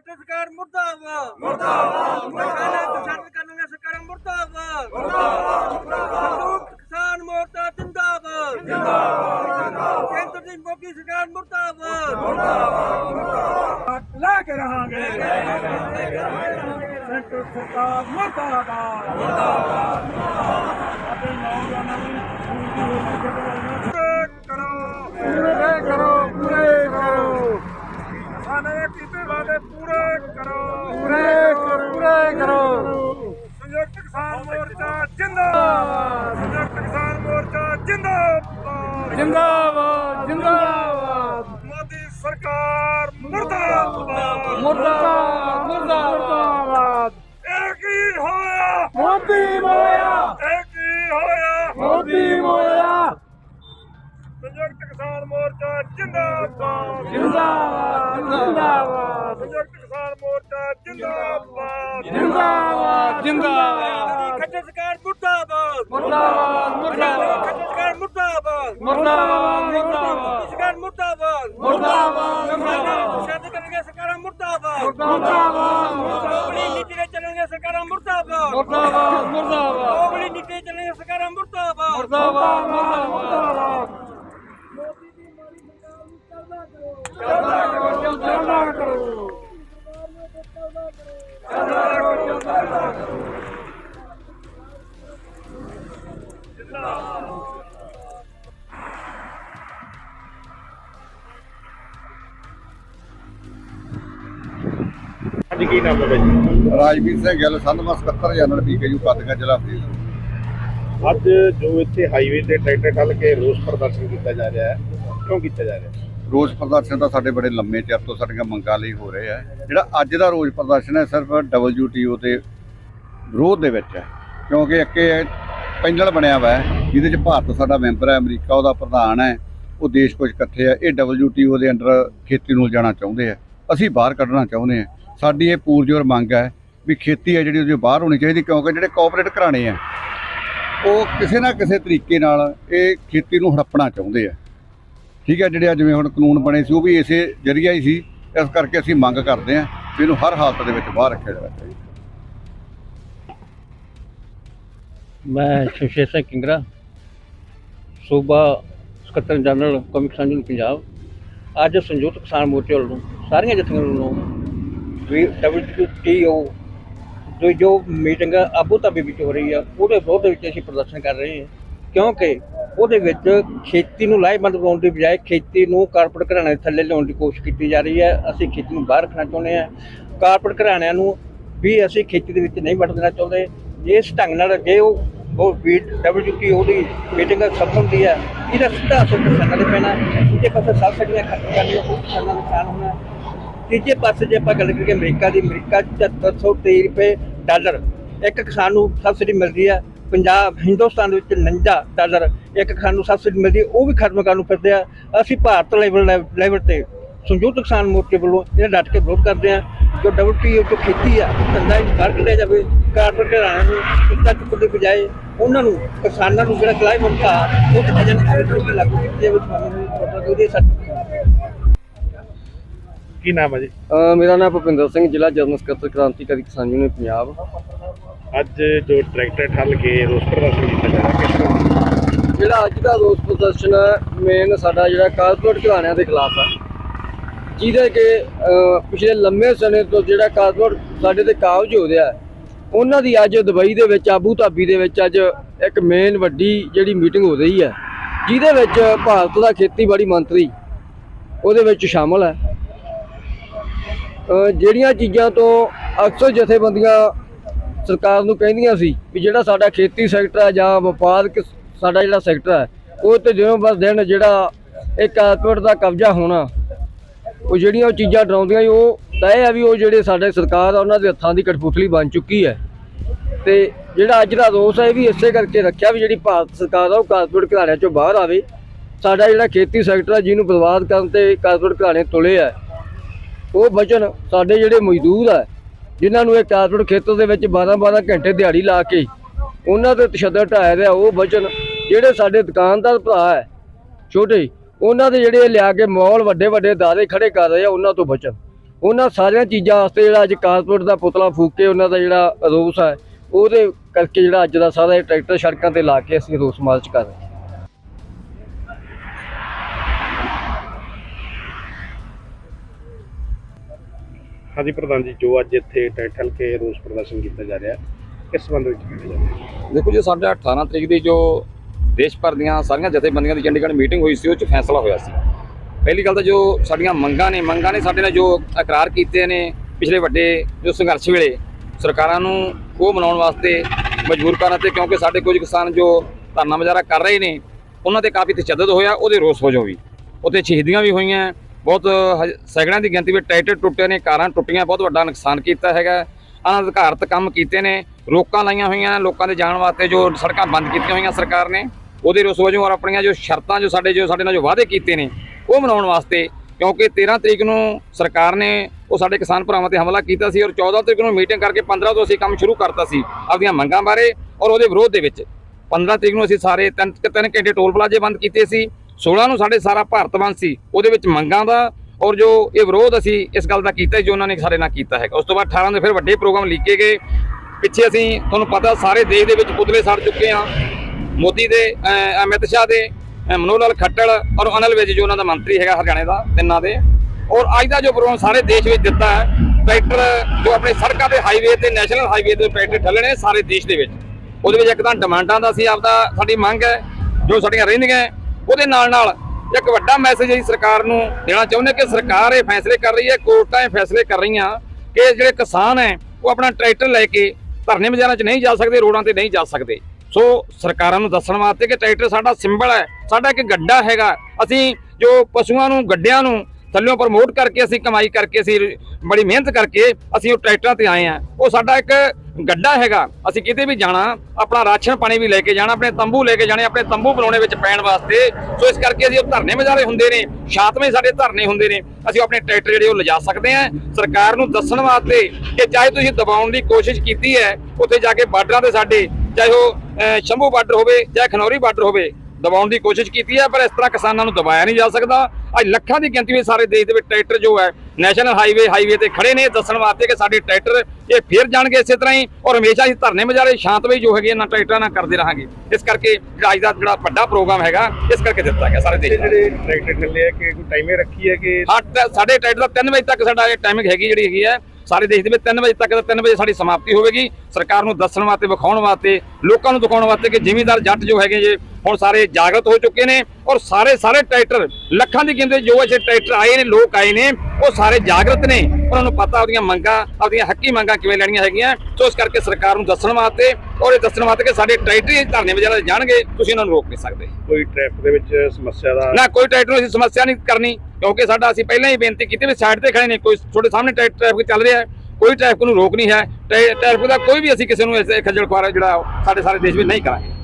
ਖੱਟਰ ਸਰਕਾਰ ਮੁਰਦਾਬਾਦ। ਮੁਰਦਾਬਾਦ ਮੁਰਦਾਬਾਦ। ਕਿਸਾਨ ਕਾਨੂੰਨੀ ਸਰਕਾਰ ਮੁਰਦਾਬਾਦ। ਮੁਰਦਾਬਾਦ ਕਿਸਾਨ ਮੋਰਚਾ ਜਿੰਦਾਬਾਦ। ਜਿੰਦਾਬਾਦ ਕੇਂਦਰ ਦੀ ਮੋਦੀ ਸਰਕਾਰ ਮੁਰਦਾਬਾਦ। ਲੈ ਕੇ ਰਹਾਂਗੇ। ਸੈਂਟਰ ਸਰਕਾਰ ਮੁਰਦਾਬਾਦ। ਮੁਰਦਾਬਾਦ ਅਤੇ ਨੌਜਵਾਨਾਂ ਨੂੰ ਪੂਰੇ ਕਰੋ। ਪੂਰੇ ਕਰੋ ਸਾਨੇ ਕੀਤੇ ਵਾਅਦੇ ਪੂਰੇ ਕਰੋ ਪੂਰੇ ਕਰੋ ਪੂਰੇ ਕਰੋ ਸੰਯੁਕਤ ਕਿਸਾਨ ਮੋਰਚਾ ਜਿੰਦਾਬਾਦ ਸੰਯੁਕਤ ਕਿਸਾਨ ਮੋਰਚਾ ਜਿੰਦਾਬਾਦ ਜਿੰਦਾਬਾਦ ਜਿੰਦਾਬਾਦ ਮੋਦੀ ਸਰਕਾਰ ਮੁਰਦਾਬਾਦ ਮੁਰਦਾਬਾਦ। ਮੁਰਦਾਬਾਦ ਇਹ ਕੀ ਹੋਇਆ। ਮੋਦੀ ਮੋਇਆ। ਇਹ ਕੀ ਹੋਇਆ। ਮੋਦੀ ਮੋਇਆ। ਸੰਯੁਕਤ ਕਿਸਾਨ ਮੋਰਚਾ ਜਿੰਦਾਬਾਦ। ਜਿੰਦਾਬਾਦ ਜਿੰਦਾਬਾਦ। ਸੰਯੁਕਤ ਕਿਸਾਨ ਮੋਰਚਾ ਜਿੰਦਾਬਾਦ। ਜਿੰਦਾਬਾਦ ਜਿੰਦਾਬਾਦ। ਖੱਟਰ ਸਰਕਾਰ ਮੁਰਦਾਬਾਦ। ਮੁਰਦਾਬਾਦ ਮੁਰਦਾਬਾਦ। ਖੱਟਰ ਸਰਕਾਰ ਮੁਰਦਾਬਾਦ। ਮੁਰਦਾਬਾਦ ਮੁਰਦਾਬਾਦ। ਸਰਕਾਰ ਮੁਰਦਾਬਾਦ। ਮੁਰਦਾਬਾਦ ਕਰਨਗੇ ਸਰਕਾਰਾਂ ਮੁਰਦਾਬਾਦ ਮੁਰਦਾਬਾਦ। ਓਗਲੀ ਨੀਤੀ ਦੇ ਚੱਲਣਗੇ ਸਰਕਾਰਾਂ ਮੁਰਦਾਬਾਦ। ਮੁਰਦਾਬਾਦ ਮੁਰਦਾਬਾਦ। ਓਗਲੀ ਨੀਤੀ ਦੇ ਚੱਲਣਗੇ ਸਰਕਾਰਾਂ ਮੁਰਦਾਬਾਦ। ਮੁਰਦਾਬਾਦ ਮੁਰਦਾਬਾਦ। ਚੱਲਦਾ ਕਰੋ। ਚੱਲਦਾ ਕਰੋ ਚੱਲਦਾ ਕੀ ਨਾਮ ਹੈ ਜੀ ਰਾਜਵੀਰ ਸਿੰਘ ਗਿੱਲ ਸੰਧਵਾ ਸਕੱਤਰ ਜਨਰਲ ਬੀਕੇਯੂ ਕਾਦਗਾ ਜ਼ਿਲ੍ਹਾ ਫਰੀਦਕੋਟ। ਅੱਜ ਜੋ ਇੱਥੇ ਹਾਈਵੇ ਤੇ ਟਰੈਕਟਰ ਠੱਲ ਕੇ ਰੋਸ ਪ੍ਰਦਰਸ਼ਨ ਕੀਤਾ ਜਾ ਰਿਹਾ ਹੈ ਕਿਉਂ ਕੀਤਾ ਜਾ ਰਿਹਾ ਹੈ? ਰੋਜ਼ ਪ੍ਰਦਰਸ਼ਨ ਤਾਂ ਸਾਡੇ ਬੜੇ ਲੰਮੇ ਚਿਰ ਤੋਂ ਸਾਡੀਆਂ ਮੰਗਾਂ ਲਈ ਹੋ ਰਹੇ ਆ ਜਿਹੜਾ ਅੱਜ ਦਾ ਰੋਜ਼ ਪ੍ਰਦਰਸ਼ਨ ਹੈ ਸਿਰਫ WTO ਦੇ ਵਿਰੋਧ ਦੇ ਵਿੱਚ ਹੈ। ਕਿਉਂਕਿ ਇੱਕ ਇਹ ਪੈਨਲ ਬਣਿਆ ਹੋਇਆ ਹੈ ਜਿਹਦੇ 'ਚ ਭਾਰਤ ਸਾਡਾ ਮੈਂਬਰ ਹੈ ਅਮਰੀਕਾ ਉਹਦਾ ਪ੍ਰਧਾਨ ਹੈ ਉਹ ਦੇਸ਼ ਕੁਝ ਇਕੱਠੇ ਆ ਇਹ WTO ਦੇ ਅੰਡਰ ਖੇਤੀ ਨੂੰ ਜਾਣਾ ਚਾਹੁੰਦੇ ਆ ਅਸੀਂ ਬਾਹਰ ਕੱਢਣਾ ਚਾਹੁੰਦੇ ਆ ਸਾਡੀ ਇਹ ਪੂਰਜੋਰ ਮੰਗ ਹੈ ਵੀ ਖੇਤੀ ਹੈ ਜਿਹੜੀ ਉਹਦੀ ਬਾਹਰ ਹੋਣੀ ਚਾਹੀਦੀ, ਕਿਉਂਕਿ ਜਿਹੜੇ ਕੋਆਪਰੇਟ ਘਰਾਣੇ ਆ, ਉਹ ਕਿਸੇ ਨਾ ਕਿਸੇ ਤਰੀਕੇ ਨਾਲ ਇਹ ਖੇਤੀ ਨੂੰ ਹੜੱਪਣਾ ਚਾਹੁੰਦੇ ਆ। ਠੀਕ ਹੈ, ਜਿਹੜੇ ਜਿਵੇਂ ਹੁਣ ਕਾਨੂੰਨ ਬਣੇ ਸੀ, ਉਹ ਵੀ ਇਸੇ ਜਰੀਆ ਹੀ ਸੀ। ਇਸ ਕਰਕੇ ਅਸੀਂ ਮੰਗ ਕਰਦੇ ਹਾਂ ਵੀ ਇਹਨੂੰ ਹਰ ਹਾਲਤ ਦੇ ਵਿੱਚ ਬਾਹਰ ਰੱਖਿਆ ਜਾਣਾ ਚਾਹੀਦਾ ਮੈਂ ਸ਼ਮਸ਼ੇਰ ਸਿੰਘ ਕਿੰਗਰਾ, ਸੂਬਾ ਸਕੱਤਰ ਜਨਰਲ ਕੌਮੀ ਕਿਸਾਨ ਯੂਨੀਅਨ ਪੰਜਾਬ। ਅੱਜ ਸੰਯੁਕਤ ਕਿਸਾਨ ਮੋਰਚੇ ਵੱਲੋਂ ਸਾਰੀਆਂ ਜਥੇਬੰਦੀਆਂ ਨੂੰ ਵੀ WTO ਜੋ ਜੋ ਮੀਟਿੰਗ ਆਬੂ ਧਾਬੀ ਵਿੱਚ ਹੋ ਰਹੀ ਆ, ਉਹਦੇ ਵਿਰੋਧ ਵਿੱਚ ਅਸੀਂ ਪ੍ਰਦਰਸ਼ਨ ਕਰ ਰਹੇ ਹਾਂ। ਕਿਉਂਕਿ ਉਹਦੇ ਵਿੱਚ ਖੇਤੀ ਨੂੰ ਲਾਹੇਵੰਦ ਬਣਾਉਣ ਦੀ ਬਜਾਏ ਖੇਤੀ ਨੂੰ ਕਾਰਪੋਰੇਟ ਘਰਾਣਿਆਂ ਦੇ ਥੱਲੇ ਲਿਆਉਣ ਦੀ ਕੋਸ਼ਿਸ਼ ਕੀਤੀ ਜਾ ਰਹੀ ਹੈ। ਅਸੀਂ ਖੇਤੀ ਨੂੰ ਬਾਹਰ ਰੱਖਣਾ ਚਾਹੁੰਦੇ ਹਾਂ। ਕਾਰਪੋਰੇਟ ਘਰਾਣਿਆਂ ਨੂੰ ਵੀ ਅਸੀਂ ਖੇਤੀ ਦੇ ਵਿੱਚ ਨਹੀਂ ਵੜ ਦੇਣਾ ਚਾਹੁੰਦੇ। ਜੇ ਇਸ ਢੰਗ ਨਾਲ ਜੇ ਉਹ ਉਹ WTO ਦੀ ਮੀਟਿੰਗ ਖਤਮ ਹੁੰਦੀ ਹੈ, ਇਹਦਾ ਸਿੱਧਾ ਅਸਰ ਕਿਸਾਨਾਂ ਦੇ ਪੈਣਾ। ਦੂਜੇ ਪਾਸੇ ਸਬਸਿਡੀਆਂ ਖਤਮ ਕਰਨੀਆਂ ਉਹ ਕਿਸਾਨਾਂ ਨੂੰ ਨੁਕਸਾਨ ਹੋਣਾ। ਤੀਜੇ ਪਾਸੇ ਜੇ ਆਪਾਂ ਗੱਲ ਕਰੀਏ ਅਮਰੀਕਾ ਦੀ, ਅਮਰੀਕਾ 'ਚ 7323 ਰੁਪਏ ਡਾਲਰ ਇੱਕ ਕਿਸਾਨ ਨੂੰ ਸਬਸਿਡੀ ਮਿਲਦੀ ਹੈ। ਪੰਜਾਬ, ਹਿੰਦੁਸਤਾਨ ਦੇ ਵਿੱਚ 49 ਡਾਲਰ ਇੱਕ ਕਿਸਾਨ ਨੂੰ ਸਬਸਿਡੀ ਮਿਲਦੀ ਉਹ ਵੀ ਖਤਮ ਕਰਨ ਨੂੰ ਫਿਰਦੇ ਆ। ਅਸੀਂ ਭਾਰਤ ਲੈਵਲ ਲੈਵਲ ਤੇ ਸੰਯੁਕਤ ਕਿਸਾਨ ਮੋਰਚੇ ਵੱਲੋਂ ਇਹ ਡਟ ਕੇ ਵਿਰੋਧ ਕਰਦੇ ਆ। ਜੋ WTO ਜੋ ਖੇਤੀ ਆ, ਧੰਦਾ ਇਹ ਬਾਹਰ ਕੱਢਿਆ ਜਾਵੇ, ਕਾਰਪੋਰੇਟ ਘਰਾਣਿਆਂ ਨੂੰ ਇੱਦਾਂ ਚੁੱਕਣ ਦੀ ਬਜਾਏ ਉਹਨਾਂ ਨੂੰ, ਕਿਸਾਨਾਂ ਨੂੰ ਜਿਹੜਾ ਕਲਾਈ ਮੰਗਾ ਉਹ ਦਿੱਤਾ ਜਾਣਾ ਲਾਗੂ ਕੀਤੀ ਜਾਵੇ। ਤੁਹਾਨੂੰ ਉਹਦੇ ਸੱਚ ਕੀ ਨਾਮ ਹੈ ਜੀ? ਅ, ਮੇਰਾ ਨਾਮ ਭੁਪਿੰਦਰ ਸਿੰਘ ਜ਼ਿਲ੍ਹਾ ਜਨਰਲ ਸਕੱਤਰ ਕ੍ਰਾਂਤੀਕਾਰੀ ਕਿਸਾਨ ਯੂਨੀਅਨ ਪੰਜਾਬ। ਅੱਜ ਜੋ ਟਰੈਕਟਰ ਠੱਲ ਕੇ ਰੋਸ ਪ੍ਰਦਰਸ਼ਨ ਕੀਤਾ ਜਾ ਰਿਹਾ ਕਿਸ ਤਰ੍ਹਾਂ? ਜਿਹੜਾ ਅੱਜ ਦਾ ਰੋਸ ਪ੍ਰਦਰਸ਼ਨ ਮੇਨ ਸਾਡਾ ਜਿਹੜਾ ਕਾਰਪੋਰੇਟ ਘਰਾਣਿਆਂ ਦੇ ਖਿਲਾਫ ਆ। ਜਿਹਦੇ ਕਿ ਪਿਛਲੇ ਲੰਮੇ ਸਮੇਂ ਤੋਂ ਜਿਹੜਾ ਕਾਰਪੋਰੇਟ ਸਾਡੇ ਤੇ ਕਾਬਜ ਹੋ ਰਿਹਾ ਉਹਨਾਂ ਦੀ ਅੱਜ ਦੁਬਈ ਦੇ ਵਿੱਚ ਆਬੂ ਧਾਬੀ ਦੇ ਵਿੱਚ ਅੱਜ ਇੱਕ ਮੇਨ ਵੱਡੀ ਜਿਹੜੀ ਮੀਟਿੰਗ ਹੋ ਰਹੀ ਹੈ। ਜਿਹਦੇ ਵਿੱਚ ਭਾਰਤ ਦਾ ਖੇਤੀਬਾੜੀ ਮੰਤਰੀ ਉਹਦੇ ਵਿੱਚ ਸ਼ਾਮਲ ਹੈ। ਜਿਹੜੀਆਂ ਚੀਜ਼ਾਂ ਤੋਂ ਅਕਸਰ ਜਥੇਬੰਦੀਆਂ ਸਰਕਾਰ ਨੂੰ ਕਹਿੰਦੀਆਂ ਸੀ ਵੀ ਜਿਹੜਾ ਸਾਡਾ ਖੇਤੀ ਸੈਕਟਰ ਹੈ ਜਾਂ ਵਪਾਰਕ ਸਾਡਾ ਜਿਹੜਾ ਸੈਕਟਰ ਹੈ ਉਹ ਤੇ ਜਿਉਂ ਬਸ ਦਿਨ ਜਿਹੜਾ ਇਹ ਕਾਰਪੋਰੇਟ ਦਾ ਕਬਜ਼ਾ ਹੋਣਾ ਉਹ ਜਿਹੜੀਆਂ ਉਹ ਚੀਜ਼ਾਂ ਡਰਾਉਂਦੀਆਂ ਸੀ, ਉਹ ਤੈਅ ਆ ਵੀ ਉਹ ਜਿਹੜੇ ਸਾਡੇ ਸਰਕਾਰ ਆ ਉਹਨਾਂ ਦੇ ਹੱਥਾਂ ਦੀ ਕਠਪੁਤਲੀ ਬਣ ਚੁੱਕੀ ਹੈ। ਤੇ ਜਿਹੜਾ ਅੱਜ ਦਾ ਰੋਸ ਹੈ ਇਹ ਵੀ ਇਸੇ ਕਰਕੇ ਰੱਖਿਆ ਵੀ ਜਿਹੜੀ ਭਾਰਤ ਸਰਕਾਰ ਆ ਉਹ ਕਾਰਪੋਰੇਟ ਘਰਾਣਿਆਂ ਚੋਂ ਬਾਹਰ ਆਵੇ। ਸਾਡਾ ਜਿਹੜਾ ਖੇਤੀ ਸੈਕਟਰ ਆ ਜਿਹਨੂੰ ਬਰਬਾਦ ਕਰਨ ਤੇ ਕਾਰਪੋਰੇਟ ਘਰਾਣੇ ਤੁਲੇ ਆ। ਉਹ ਬਚਨ ਸਾਡੇ ਜਿਹੜੇ ਮਜ਼ਦੂਰ ਆ, ਜਿਨ੍ਹਾਂ ਨੂੰ ਇਹ ਕਾਰਪੋਰੇਟ ਖੇਤਰ ਦੇ ਵਿੱਚ 12-12 ਘੰਟੇ ਦਿਹਾੜੀ ਲਾ ਕੇ ਉਹਨਾਂ ਤੇ ਤਸ਼ੱਦਦ ਢਾਇਆ ਰਿਹਾ, ਉਹ ਬਚਨ ਜਿਹੜੇ ਸਾਡੇ ਦੁਕਾਨਦਾਰ ਭਰਾ ਹੈ, ਛੋਟੇ, ਉਹਨਾਂ ਦੇ ਜਿਹੜੇ ਲਿਆ ਕੇ ਮੌਲ ਵੱਡੇ ਵੱਡੇ ਦਾਅਵੇ ਖੜੇ ਕਰ ਰਹੇ ਆ, ਉਹਨਾਂ ਤੋਂ ਬਚਨ। ਉਹਨਾਂ ਸਾਰੀਆਂ ਚੀਜ਼ਾਂ ਵਾਸਤੇ ਜਿਹੜਾ ਅੱਜ ਕਾਰਪੋਰੇਟ ਦਾ ਪੁਤਲਾ ਫੂਕ ਕੇ ਉਹਨਾਂ ਦਾ ਜਿਹੜਾ ਰੋਸ ਹੈ, ਉਹਦੇ ਕਰਕੇ ਜਿਹੜਾ ਅੱਜ ਦਾ ਸਾਰਾ ਇਹ ਟਰੈਕਟਰ ਸੜਕਾਂ ਤੇ ਲਾ ਕੇ ਅਸੀਂ ਰੋਸ ਮਾਰਚ ਕਰ ਰਹੇ ਹਾਂ। ਹਾਂਜੀ ਪ੍ਰਧਾਨ ਜੀ, ਜੋ ਅੱਜ ਇੱਥੇ ਟਰੈਕਟਰ ਕੇ ਰੋਸ ਪ੍ਰਦਰਸ਼ਨ ਕੀਤਾ ਜਾ ਰਿਹਾ ਇਸ ਸੰਬੰਧ ਵਿੱਚ ਕੀਤਾ ਜਾ ਰਿਹਾ? ਦੇਖੋ ਜੀ, ਸਾਡਾ 18 ਤਰੀਕ ਦੀ ਜੋ ਦੇਸ਼ ਭਰ ਦੀਆਂ ਸਾਰੀਆਂ ਜਥੇਬੰਦੀਆਂ ਦੀ ਚੰਡੀਗੜ੍ਹ ਮੀਟਿੰਗ ਹੋਈ ਸੀ, ਉਹ 'ਚ ਫੈਸਲਾ ਹੋਇਆ ਸੀ। ਪਹਿਲੀ ਗੱਲ ਤਾਂ ਜੋ ਸਾਡੀਆਂ ਮੰਗਾਂ ਨੇ ਮੰਗਾਂ ਨੇ ਸਾਡੇ ਨਾਲ ਜੋ ਇਕਰਾਰ ਕੀਤੇ ਨੇ ਪਿਛਲੇ ਵੱਡੇ ਜੋ ਸੰਘਰਸ਼ ਵੇਲੇ, ਸਰਕਾਰਾਂ ਨੂੰ ਉਹ ਮਨਾਉਣ ਵਾਸਤੇ ਮਜਬੂਰ ਕਰਨ ਤੇ ਕਿਉਂਕਿ ਸਾਡੇ ਕੁਝ ਕਿਸਾਨ ਜੋ ਧਰਨਾ ਮੁਜ਼ਾਹਰਾ ਕਰ ਰਹੇ ਨੇ, ਉਹਨਾਂ ਤੇ ਕਾਫੀ ਤਸ਼ੱਦਦ ਹੋਇਆ, ਉਹਦੇ ਰੋਸ ਵਜੋਂ ਵੀ। ਉੱਥੇ ਸ਼ਹੀਦੀਆਂ ਵੀ ਹੋਈਆਂ ਬਹੁਤ ਹਜ- ਸੈਂਕੜਿਆਂ ਦੀ ਗਿਣਤੀ ਵਿੱਚ ਟਰੈਕਟਰ ਟੁੱਟੇ ਨੇ, ਕਾਰਾਂ ਟੁੱਟੀਆਂ, ਬਹੁਤ ਵੱਡਾ ਨੁਕਸਾਨ ਕੀਤਾ ਹੈਗਾ। ਅਨਧਿਕਾਰਤ ਕੰਮ ਕੀਤੇ ਨੇ, ਰੋਕਾਂ ਲਾਈਆਂ ਹੋਈਆਂ, ਲੋਕਾਂ ਦੇ ਜਾਣ ਵਾਸਤੇ ਜੋ ਸੜਕਾਂ ਬੰਦ ਕੀਤੀਆਂ ਹੋਈਆਂ ਸਰਕਾਰ ਨੇ, ਉਹਦੇ ਰੋਸ ਵਜੋਂ ਔਰ ਆਪਣੀਆਂ ਜੋ ਸ਼ਰਤਾਂ, ਜੋ ਸਾਡੇ ਜੋ ਸਾਡੇ ਨਾਲ ਜੋ ਵਾਅਦੇ ਕੀਤੇ ਨੇ, ਉਹ ਮਨਾਉਣ ਵਾਸਤੇ, ਕਿਉਂਕਿ 13 ਤਰੀਕ ਨੂੰ ਸਰਕਾਰ ਨੇ ਉਹ ਸਾਡੇ ਕਿਸਾਨ ਭਰਾਵਾਂ ਤੇ ਹਮਲਾ ਕੀਤਾ ਸੀ ਔਰ 14 ਤਰੀਕ ਨੂੰ ਮੀਟਿੰਗ ਕਰਕੇ 15 ਤੋਂ ਅਸੀਂ ਕੰਮ ਸ਼ੁਰੂ ਕਰਤਾ ਸੀ ਆਪਣੀਆਂ ਮੰਗਾਂ ਬਾਰੇ ਔਰ ਉਹਦੇ ਵਿਰੋਧ ਦੇ ਵਿੱਚ। 15 ਤਰੀਕ ਨੂੰ ਅਸੀਂ ਸਾਰੇ ਤਿੰਨ ਤਿੰਨ ਘੰਟੇ ਟੋਲ ਪਲਾਜ਼ੇ ਬੰਦ ਕੀਤੇ ਸੀ 16 ਨੂੰ ਸਾਡੇ ਸਾਰਾ ਭਾਰਤ ਸੀ, ਉਹਦੇ ਵਿੱਚ ਮੰਗਾਂ ਦਾ ਔਰ ਜੋ ਇਹ ਵਿਰੋਧ ਅਸੀਂ ਇਸ ਗੱਲ ਦਾ ਕੀਤਾ ਜੋ ਉਹਨਾਂ ਨੇ ਸਾਡੇ ਨਾਲ ਕੀਤਾ ਹੈਗਾ। ਉਸ ਤੋਂ ਬਾਅਦ 18 ਦੇ ਫਿਰ ਵੱਡੇ ਪ੍ਰੋਗਰਾਮ ਲੀਕੇ ਗਏ। ਪਿੱਛੇ ਅਸੀਂ, ਤੁਹਾਨੂੰ ਪਤਾ ਸਾਰੇ ਦੇਸ਼ ਦੇ ਵਿੱਚ ਪੁਤਲੇ ਸੜ ਚੁੱਕੇ ਆ। ਮੋਦੀ ਦੇ ਅਮਿਤ ਸ਼ਾਹ ਦੇ ਮਨੋਹਰ ਲਾਲ ਖੱਟੜ ਔਰ ਅਨਲ ਵਿਜ ਜੋ ਉਹਨਾਂ ਦਾ ਮੰਤਰੀ ਹੈਗਾ ਹਰਿਆਣੇ ਦਾ, ਤਿੰਨਾਂ ਦੇ। ਔਰ ਅੱਜ ਦਾ ਜੋ ਪ੍ਰੋਗਰਾਮ ਸਾਰੇ ਦੇਸ਼ ਵਿੱਚ ਦਿੱਤਾ ਹੈ, ਟਰੈਕਟਰ ਜੋ ਆਪਣੇ ਸੜਕਾਂ ਤੇ ਹਾਈਵੇ ਤੇ ਨੈਸ਼ਨਲ ਹਾਈਵੇ ਤੇ ਟਰੈਕਟਰ ਠੱਲਣੇ ਸਾਰੇ ਦੇਸ਼ ਦੇ ਵਿੱਚ। ਉਹਦੇ ਵਿੱਚ ਇੱਕ ਤਾਂ ਡਿਮਾਂਡਾਂ ਦਾ ਸੀ ਆਪਦਾ, ਸਾਡੀ ਮੰਗ ਹੈ, ਜੋ ਸਾਡੀਆਂ ਰਹਿੰਦੀਆਂ ਉਹਦੇ ਨਾਲ ਨਾਲ ਇੱਕ ਵੱਡਾ ਮੈਸੇਜ ਅਸੀਂ ਸਰਕਾਰ ਨੂੰ ਦੇਣਾ ਚਾਹੁੰਦੇ ਕਿ ਸਰਕਾਰ ਇਹ ਫੈਸਲੇ ਕਰ ਰਹੀ ਹੈ, ਕੋਰਟਾਂ ਇਹ ਫੈਸਲੇ ਕਰ ਰਹੀਆਂ ਕਿ ਜਿਹੜੇ ਕਿਸਾਨ ਹੈ, ਉਹ ਆਪਣਾ ਟਰੈਕਟਰ ਲੈ ਕੇ ਧਰਨੇ ਬਾਜ਼ਾਰਾਂ 'ਚ ਨਹੀਂ ਜਾ ਸਕਦੇ, ਰੋਡਾਂ ਤੇ ਨਹੀਂ ਜਾ ਸਕਦੇ। ਸੋ ਸਰਕਾਰਾਂ ਨੂੰ ਦੱਸਣ ਵਾਸਤੇ ਕਿ ਟਰੈਕਟਰ ਸਾਡਾ ਸਿੰਬਲ ਹੈ, ਸਾਡਾ ਇੱਕ ਗੱਡਾ ਹੈਗਾ। ਅਸੀਂ ਜੋ ਪਸ਼ੂਆਂ ਨੂੰ, ਗੱਡਿਆਂ ਨੂੰ ਥੱਲਿਓਂ ਪ੍ਰਮੋਟ ਕਰਕੇ ਅਸੀਂ, ਕਮਾਈ ਕਰਕੇ ਅਸੀਂ ਬੜੀ ਮਿਹਨਤ ਕਰਕੇ ਅਸੀਂ ਉਹ ਟਰੈਕਟਰਾਂ ਤੇ ਆਏ ਆ ਉਹ ਸਾਡਾ ਇੱਕ ਗੱਡਾ ਹੈਗਾ। ਅਸੀਂ ਕਿਤੇ ਵੀ ਜਾਣਾ, ਆਪਣਾ ਰਾਸ਼ਨ ਪਾਣੀ ਵੀ ਲੈ ਕੇ ਜਾਣਾ, ਆਪਣੇ ਤੰਬੂ ਲੈ ਕੇ ਜਾਣੇ, ਆਪਣੇ ਤੰਬੂ ਬਣਾਉਣੇ ਵਿੱਚ ਪੈਣ ਵਾਸਤੇ। ਸੋ ਇਸ ਕਰਕੇ ਅਸੀਂ ਉਹ ਧਰਨੇ ਮਜਾਰੇ ਹੁੰਦੇ ਨੇ, ਸ਼ਾਂਤਮਈ ਸਾਡੇ ਧਰਨੇ ਹੁੰਦੇ ਨੇ। ਅਸੀਂ ਆਪਣੇ ਟਰੈਕਟਰ ਜਿਹੜੇ ਉਹ ਲਿਜਾ ਸਕਦੇ ਆ ਸਰਕਾਰ ਨੂੰ ਦੱਸਣ ਵਾਸਤੇ ਕਿ ਚਾਹੇ ਤੁਸੀਂ ਦਬਾਉਣ ਦੀ ਕੋਸ਼ਿਸ਼ ਕੀਤੀ ਹੈ, ਉੱਥੇ ਜਾ ਕੇ ਬਾਰਡਰਾਂ ਤੇ ਸਾਡੇ, ਚਾਹੇ ਉਹ ਸ਼ੰਭੂ ਬਾਰਡਰ ਹੋਵੇ ਚਾਹੇ ਖਨੌਰੀ ਬਾਰਡਰ ਹੋਵੇ, ਦਬਾਉਣ ਦੀ ਕੋਸ਼ਿਸ਼ ਕੀਤੀ ਹੈ, ਪਰ ਇਸ ਤਰ੍ਹਾਂ ਕਿਸਾਨਾਂ ਨੂੰ ਦਬਾਇਆ ਨਹੀਂ ਜਾ ਸਕਦਾ। ਅੱਜ ਲੱਖਾਂ ਦੀ ਗਿਣਤੀ ਵਿੱਚ ਸਾਰੇ ਦੇਸ਼ ਦੇ ਵਿੱਚ ਟਰੈਕਟਰ ਜੋ ਹੈ ਨੈਸ਼ਨਲ ਹਾਈਵੇ ਹਾਈਵੇ ਤੇ ਖੜੇ ਨੇ। ਦੱਸਣ ਵਾਸਤੇ ਕਿ ਸਾਡੇ ਟਰੈਕਟਰ ਇਹ ਫੇਰ ਜਾਣਗੇ ਇਸੇ ਤਰ੍ਹਾਂ ਹੀ ਔਰ ਹਮੇਸ਼ਾ ਹੀ ਧਰਨੇ ਮਜਾਰੇ ਸ਼ਾਂਤਮਈ ਜੋ ਹੈਗੇ ਇਹਨਾਂ ਟਰੈਕਟਰਾਂ ਨਾਲ ਕਰਦੇ ਰਹਾਂਗੇ। ਇਸ ਕਰਕੇ ਜਿਹੜਾ ਅੱਜ ਦਾ ਜਿਹੜਾ ਵੱਡਾ ਪ੍ਰੋਗਰਾਮ ਹੈਗਾ ਇਸ ਕਰਕੇ ਦਿੱਤਾ ਗਿਆ ਸਾਰੇ ਦੇਸ਼ ਜਿਹੜੇ ਟਰੈਕਟਰ ਆ ਕਿ ਕੋਈ ਟਾਈਮੇ ਰੱਖੀ ਹੈ ਕਿ ਸਾਡੇ ਟਰੈਕਟਰ ਦਾ 3 ਵਜੇ ਤੱਕ ਸਾਡਾ ਇਹ ਟਾਈਮਿੰਗ ਹੈਗੀ ਜਿਹੜੀ ਹੈਗੀ ਹੈ। ਸਾਰੇ ਦੇਸ਼ ਦੇ ਵਿੱਚ 3 ਵਜੇ ਤੱਕ 3 ਵਜੇ ਸਾਡੀ ਸਮਾਪਤੀ ਹੋਵੇਗੀ। ਸਰਕਾਰ ਨੂੰ ਦੱਸਣ ਵਾਸਤੇ ਵਿਖਾਉਣ ਵਾਸਤੇ ਲੋਕਾਂ ਨੂੰ ਦਿਖਾਉਣ ਵਾਸਤੇ ਕਿ ਜ਼ਿਮੀਂਦਾਰ ਜੱਟ ਜੋ ਹੈਗੇ ਜੇ ਹੁਣ ਸਾਰੇ ਜਾਗਰਤ ਹੋ ਚੁੱਕੇ ਨੇ ਔਰ ਸਾਰੇ ਸਾਰੇ ਟਰੈਕਟਰ ਲੱਖਾਂ ਦੀ ਗਿਣਤੀ ਜੋ ਅਜੇ ਟਰੈਕਟਰ ਆਏ ਨੇ ਲੋਕ ਆਏ ਨੇ ਉਹ ਸਾਰੇ ਜਾਗਰਤ ਨੇ। ਉਹਨਾਂ ਨੂੰ ਪਤਾ ਉਹਦੀਆਂ ਮੰਗਾਂ ਆਪਣੀਆਂ ਹੱਕੀ ਮੰਗਾਂ ਕਿਵੇਂ ਲੈਣੀਆਂ ਹੈਗੀਆਂ। ਸੋ ਇਸ ਕਰਕੇ ਸਰਕਾਰ ਨੂੰ ਦੱਸਣ ਵਾਸਤੇ ਔਰ ਇਹ ਦੱਸਣ ਵਾਸਤੇ ਕਿ ਸਾਡੇ ਟਰੈਕਟਰ ਧਰਨੇ ਵਜਾਰਾ ਜਾਣਗੇ ਤੁਸੀਂ ਇਹਨਾਂ ਨੂੰ ਰੋਕ ਨਹੀਂ ਸਕਦੇ। ਕੋਈ ਟ੍ਰੈਫਿਕ ਦੇ ਵਿੱਚ ਸਮੱਸਿਆ ਦਾ ਨਾ ਕੋਈ ਟਰੈਕਟਰ ਨੂੰ ਅਸੀਂ ਸਮੱਸਿਆ ਨਹੀਂ ਕਰਨੀ। ਕਿਉਂਕਿ ਸਾਡਾ ਅਸੀਂ ਪਹਿਲਾਂ ਹੀ ਬੇਨਤੀ ਕੀਤੀ ਵੀ ਸਾਈਡ ਤੇ ਖੜੇ ਨੇ, ਕੋਈ ਤੁਹਾਡੇ ਸਾਹਮਣੇ ਟਰੈ- ਟ੍ਰੈਫਿਕ ਚੱਲ ਰਿਹਾ ਹੈ, ਕੋਈ ਟ੍ਰੈਫਿਕ ਨੂੰ ਰੋਕ ਨਹੀਂ ਹੈ ਟ੍ਰੈ- ਟ੍ਰੈਫਿਕ ਦਾ ਕੋਈ ਵੀ ਅਸੀਂ ਕਿਸੇ ਨੂੰ ਇਸ ਖੱਜਲ ਖੁਆਰ ਜਿਹੜਾ ਉਹ ਸਾਡੇ ਸਾਰੇ ਦੇਸ਼ ਵਿੱਚ ਨਹੀਂ ਕਰਾਂਗੇ।